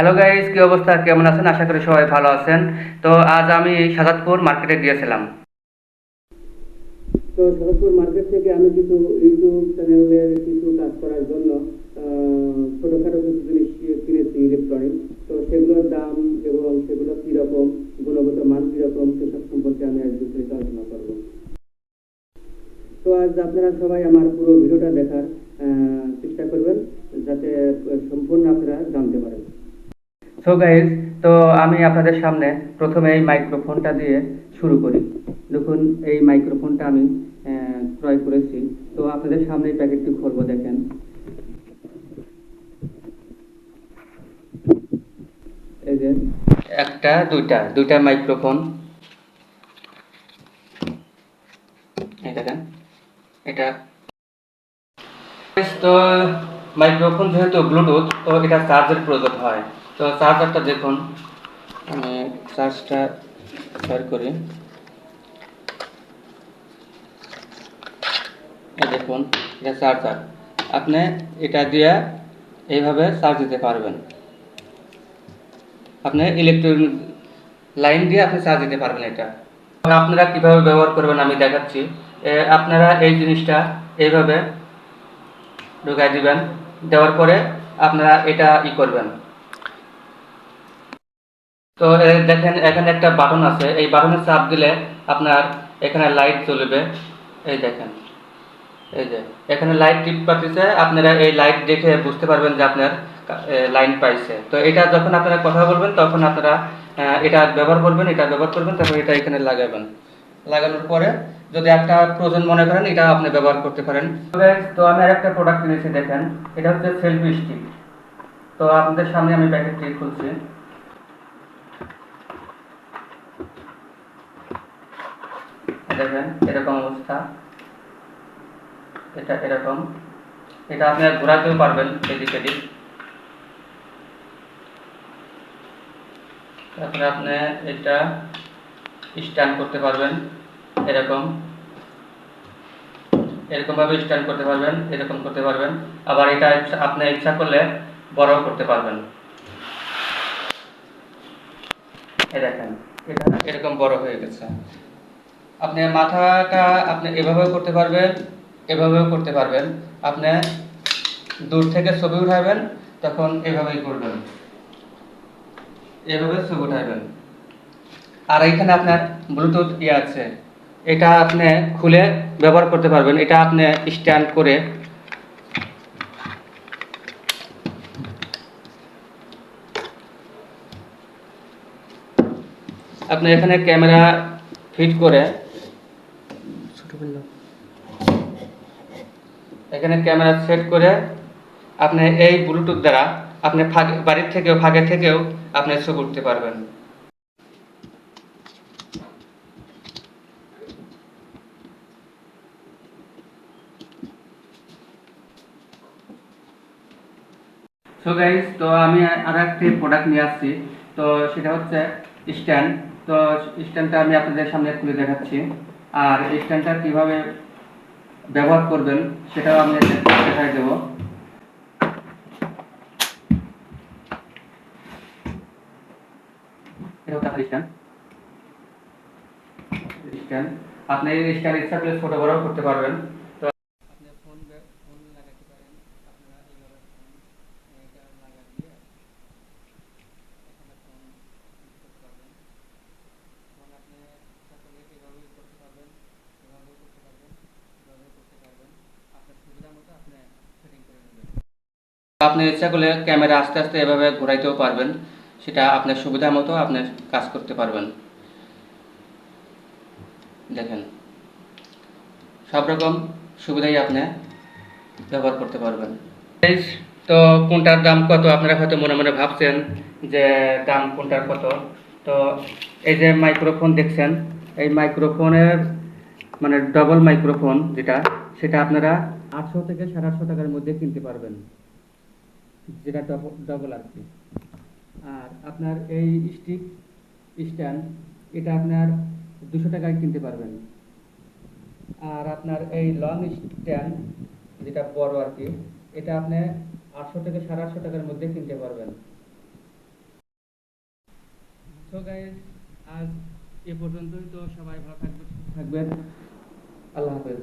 Hello guys কি অবস্থা? কেমন আছেন? আশা করি সবাই ভালো আছেন। তো আজ আমি সাজাদপুর মার্কেটে গিয়েছিলাম। তো সাজাদপুর মার্কেট থেকে আমি কিছু ইউটিউব চ্যানেলের কিছু কাজ করার জন্য ছোটখাটো কিছু জিনিস কিনেছি ইলেকট্রনিক তো সেগুলোর দাম এবং সেগুলো কীরকম গুণগত মান কীরকম সেসব সম্পর্কে আমি আজ বিস্তারিত আলোচনা করব। তো আজ আপনারা সবাই আমার পুরো ভিডিওটা দেখার চেষ্টা করবেন, যাতে সম্পূর্ণ আপনারা জানতে পারেন। সো গাইজ তো আমি আপনাদের সামনে প্রথমে এই মাইক্রোফোনটা দিয়ে শুরু করি। দেখুন, এই মাইক্রোফোনটা আমি ক্রয় করেছি। তো আপনাদের সামনে এই প্যাকেটটি খুলবো, দেখেন। একটা, দুইটা দুইটা মাইক্রোফোন এই এটা। তো মাইক্রোফোন যেহেতু ব্লুটুথ তো এটা চার্জের প্রয়োজন হয়। তো চার্জারটা দেখুন। আমি চার্জটা বের করি। দেখুন, এটা চার্জার। আপনি এটা দিয়ে এইভাবে চার্জ দিতে পারবেন। আপনি ইলেকট্রনিক লাইন দিয়ে আপনি চার্জ দিতে পারবেন এটা। আপনারা কীভাবে ব্যবহার করবেন আমি দেখাচ্ছি। আপনারা এই জিনিসটা এইভাবে ঢুকাই দিবেন। দেওয়ার পরে আপনারা এটা ই করবেন। তো দেখেন, এখানে একটা বাটন আছে। এই বাটনে চাপ দিলে আপনার এখানে লাইট জ্বলবে এই দেখেন। এই যে, এখানে লাইট টিপ পাচ্ছে আপনারা এই লাইট দেখে বুঝতে পারবেন যে আপনার লাইন পাইছে। তো, এটা যখন আপনারা কথা বলবেন, তখন আপনারা এটা ব্যবহার করবেন, এটা ব্যবহার করবেন, তারপর এটা এখানে লাগাবেন। লাগানোর পরে যদি একটা প্রয়োজন মনে করেন, এটা আপনি ব্যবহার করতে পারেন। তো আমি আর একটা প্রোডাক্ট কিনেছি, দেখেন। এটা হচ্ছে সেলফি স্টিক তো আপনাদের সামনে আমি প্যাকেটটি খুলছি। দেখেন, এরকম অবস্থা। এটা এরকম। এটা ঘোরাতেও পারবেন এদিক এদিক তারপরে আপনি এটা স্ট্যান্ড করতে পারবেন, এরকম। এরকম ভাবে স্ট্যান্ড করতে পারবেন, এরকম করতে পারবেন। আবার এটা আপনি ইচ্ছা করলে বড়ও করতে পারবেন। এই দেখেন, এটা এরকম বড় হয়ে গেছে। আপনি মাথাটা আপনি এভাবেও করতে পারবেন, এভাবেও করতে পারবেন। আপনি দূর থেকে ছবি উঠাবেন, তখন এভাবেই করবেন। এভাবে ছবি উঠাবেন। আর এখানে আপনার ব্লুটুথ ইয়ে আছে। এটা আপনি খুলে ব্যবহার করতে পারবেন। এটা আপনি স্ট্যান্ড করে আপনি এখানে ক্যামেরা ফিট করে এখানে ক্যামেরা সেট করে আপনি এই ব্লুটুথ দ্বারা আপনি ফাঁকে বাড়ির থেকেও ফাঁকে থেকেও আপনি ছবি উঠতে পারবেন। সো গাইস তো আমি আর একটি প্রোডাক্ট নিয়ে আসছি। তো সেটা হচ্ছে স্ট্যান্ড। তো স্ট্যান্ডটা আমি আপনাদের সামনে খুলে দেখাচ্ছি। আর স্ট্যান্ডটা কীভাবে ব্যবহার করবেন সেটাও আমি দেখাই দেবো। আপনি এই স্ট্যান্ড ইচ্ছা করলে ছোট বড় করতে পারবেন তো আপনি ফোন ফোন লাগাতে পারেন আপনারা এইভাবে ফোন এটা লাগা দিয়ে এখানে ফোন ইউজ করতে পারবেন ফোন আপনি ইচ্ছা করলে এভাবেও করতে পারবেন এভাবেও করতে পারবেন এভাবেও করতে পারবেন আপনার সুবিধা মতো আপনি সেটিং করে নেবেন আপনি ইচ্ছা করলে ক্যামেরা আস্তে আস্তে এভাবে ঘোরাইতেও পারবেন। সেটা আপনার সুবিধা মতো আপনি কাজ করতে পারবেন। দেখেন। সব রকম সুবিধাই আপনি ব্যবহার করতে পারবেন। তো কোনটার দাম কত? আপনারা হয়তো মনে মনে ভাবছেন যে দাম কোনটার কত? তো এই যে মাইক্রোফোন দেখছেন, এই মাইক্রোফোনের মানে ডবল মাইক্রোফোন যেটা, সেটা আপনারা আটশো থেকে সাড়ে আটশো টাকার মধ্যে কিনতে পারবেন। যেটা ডবল আর কি। আর আপনার এই স্টিক স্ট্যান্ড এটা আপনার দুশো টাকায় কিনতে পারবেন। আর আপনার এই লং স্ট্যান্ড যেটা বড় আর কি, এটা আপনি আটশো থেকে সাড়ে আটশো টাকার মধ্যে কিনতে পারবেন। তো গাইজ আজ এ পর্যন্তই। তো সবাই ভালো থাকবে থাকবেন। আল্লাহ হাফেজ।